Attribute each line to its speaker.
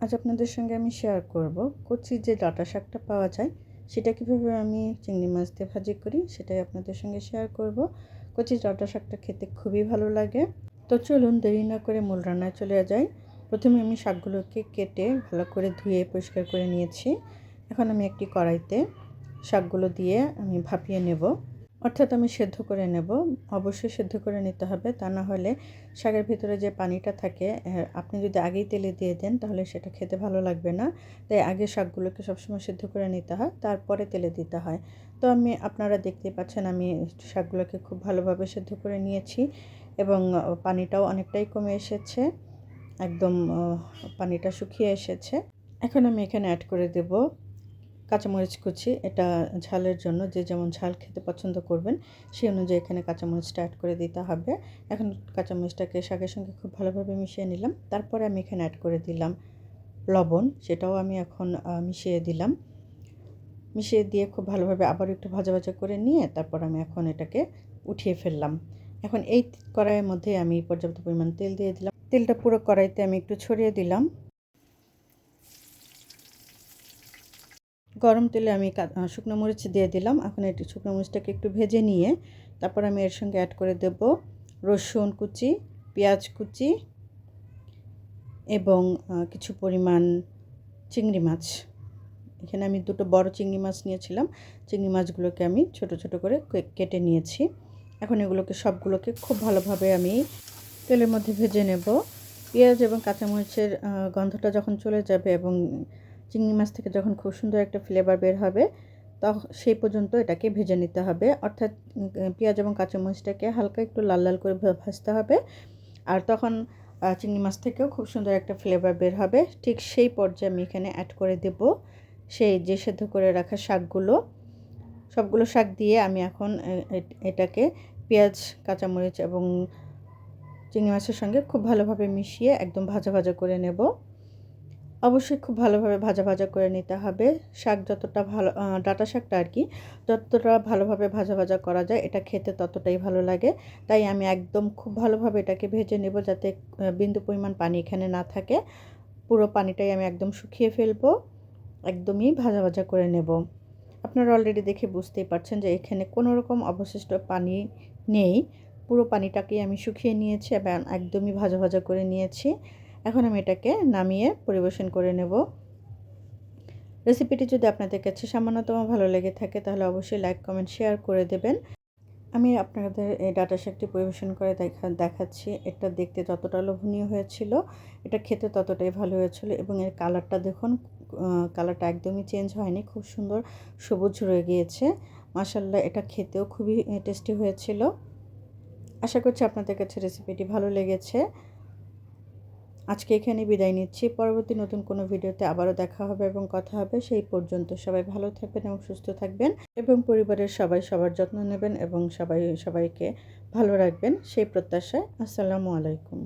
Speaker 1: আজ আপনাদের সঙ্গে আমি শেয়ার করব। কচি যে ডাটা শাকটা পাওয়া যায়, সেটা কীভাবে আমি চিংড়ি মাছ দিয়ে ভাজি করি, সেটাই আপনাদের সঙ্গে শেয়ার করব। কচি ডাটা শাকটা খেতে খুবই ভালো লাগে। তো চলুন দেরি না করে মূল রান্নায় চলে যাই। প্রথমে আমি শাকগুলোকে কেটে ভালো করে ধুয়ে পরিষ্কার করে নিয়েছি। এখন আমি একটি কড়াইতে শাকগুলো দিয়ে আমি ভাপিয়ে নেব। অর্থাৎ আমি সেদ্ধ করে নেব। অবশ্যই সেদ্ধ করে নিতে হবে। তা না হলে শাকের ভিতরে যে পানিটা থাকে আপনি যদি আগেই তেলে দিয়ে দেন, তাহলে সেটা খেতে ভালো লাগবে না। তাই আগে শাকগুলোকে সবসময় সেদ্ধ করে নিতে হয়, তারপরে তেলে দিতে হয়। তো আমি, আপনারা দেখতেই পাচ্ছেন, আমি শাকগুলোকে খুব ভালোভাবে সেদ্ধ করে নিয়েছি এবং পানিটাও অনেকটাই কমে এসেছে। একদম পানিটা শুকিয়ে এসেছে। এখন আমি এখানে অ্যাড করে দেব কাঁচামরিচ কুচি, এটা ঝালের জন্য, যে যেমন ঝাল খেতে পছন্দ করবেন, সেই অনুযায়ী এখানে কাঁচামরিচটা অ্যাড করে দিতে হবে। এখন কাঁচামরিচটাকে শাকের সঙ্গে খুব ভালোভাবে মিশিয়ে নিলাম। তারপরে আমি এখানে অ্যাড করে দিলাম লবণ, সেটাও আমি এখন মিশিয়ে দিলাম। মিশিয়ে দিয়ে খুব ভালোভাবে আবার একটু ভাজা ভাজা করে নিয়ে তারপর আমি এখন এটাকে উঠিয়ে ফেললাম। এখন এই কড়াইয়ের মধ্যে আমি পর্যাপ্ত পরিমাণ তেল দিয়ে দিলাম। তেলটা পুরো কড়াইতে আমি একটু ছড়িয়ে দিলাম। গরম তেলে আমি শুকনো মরিচ দিয়ে দিলাম। এখন এটি শুকনো মরিচটাকে একটু ভেজে নিয়ে তারপর আমি এর সঙ্গে অ্যাড করে দেব রসুন কুচি, পেঁয়াজ কুচি এবং কিছু পরিমাণ চিংড়ি মাছ। এখানে আমি দুটো বড় চিংড়ি মাছ নিয়েছিলাম। চিংড়ি মাছগুলোকে আমি ছোট ছোট করে কেটে নিয়েছি। এখন এগুলোকে সবগুলোকে খুব ভালোভাবে আমি তেলের মধ্যে ভেজে নেব। পেঁয়াজ এবং কাঁচামরিচের গন্ধটা যখন চলে যাবে এবং চিংড়ি মাছ থেকে যখন খুব সুন্দর একটা ফ্লেভার বের হবে তখন সেই পর্যন্ত এটাকে ভেজে নিতে হবে। অর্থাৎ পেঁয়াজ এবং কাঁচামরিচটাকে হালকা একটু লাল লাল করে ভাজতে হবে। আর তখন চিংড়ি মাছ থেকেও খুব সুন্দর একটা ফ্লেভার বের হবে। ঠিক সেই পর্যায়ে আমি এখানে অ্যাড করে দেব সেই যে সেদ্ধ করে রাখা শাকগুলো। সবগুলো শাক দিয়ে আমি এখন এটাকে পেঁয়াজ, কাঁচামরিচ এবং চিংড়ি মাছের সঙ্গে খুব ভালোভাবে মিশিয়ে একদম ভাজা ভাজা করে নেব। অবশ্যই খুব ভালোভাবে ভাজা ভাজা করে নিতে হবে। শাক যতটা ভালো ডাটা শাকটা আর কি, যতটা ভালোভাবে ভাজা ভাজা করা যায়, এটা খেতে ততটাই ভালো লাগে। তাই আমি একদম খুব ভালোভাবে এটাকে ভেজে নেব যাতে বিন্দু পরিমাণ পানি এখানে না থাকে। পুরো পানিটাই আমি একদম শুকিয়ে ফেলব। একদমই ভাজা ভাজা করে নেব। আপনারা অলরেডি দেখে বুঝতেই পারছেন যে এখানে কোনো রকম অবশিষ্ট পানি নেই। পুরো পানিটাকেই আমি শুকিয়ে নিয়েছি এবং একদমই ভাজা ভাজা করে নিয়েছি। এখন আমি এটাকে নামিয়ে পরিবেশন করে নেব। রেসিপিটি যদি আপনাদের কাছে সামান্যতম ভালো লেগে থাকে, তাহলে অবশ্যই লাইক, কমেন্ট, শেয়ার করে দেবেন। আমি আপনাদের এই ডাটা শাকটি পরিবেশন করে দেখা, দেখাচ্ছি। এটা দেখতে যতটা লোভনীয় হয়েছিল, এটা খেতে ততটাই ভালো হয়েছিল এবং এর কালারটা দেখুন কালারটা একদমই চেঞ্জ হয়নি, খুব সুন্দর সবুজ রয়ে গিয়েছে। মাসাল্লাহ এটা খেতেও খুবই টেস্টি হয়েছিল। আশা করছি আপনাদের কাছে রেসিপিটি ভালো লেগেছে। আজকে এখানে বিদায় নিচ্ছি। পরবর্তী নতুন কোনো ভিডিওতে আবারও দেখা হবে এবং কথা হবে। সেই পর্যন্ত সবাই ভালো থাকবেন এবং সুস্থ থাকবেন এবং পরিবারের সবাই সবার যত্ন নেবেন এবং সবাই সবাইকে ভালো রাখবেন। সেই প্রত্যাশায় আসসালামু আলাইকুম।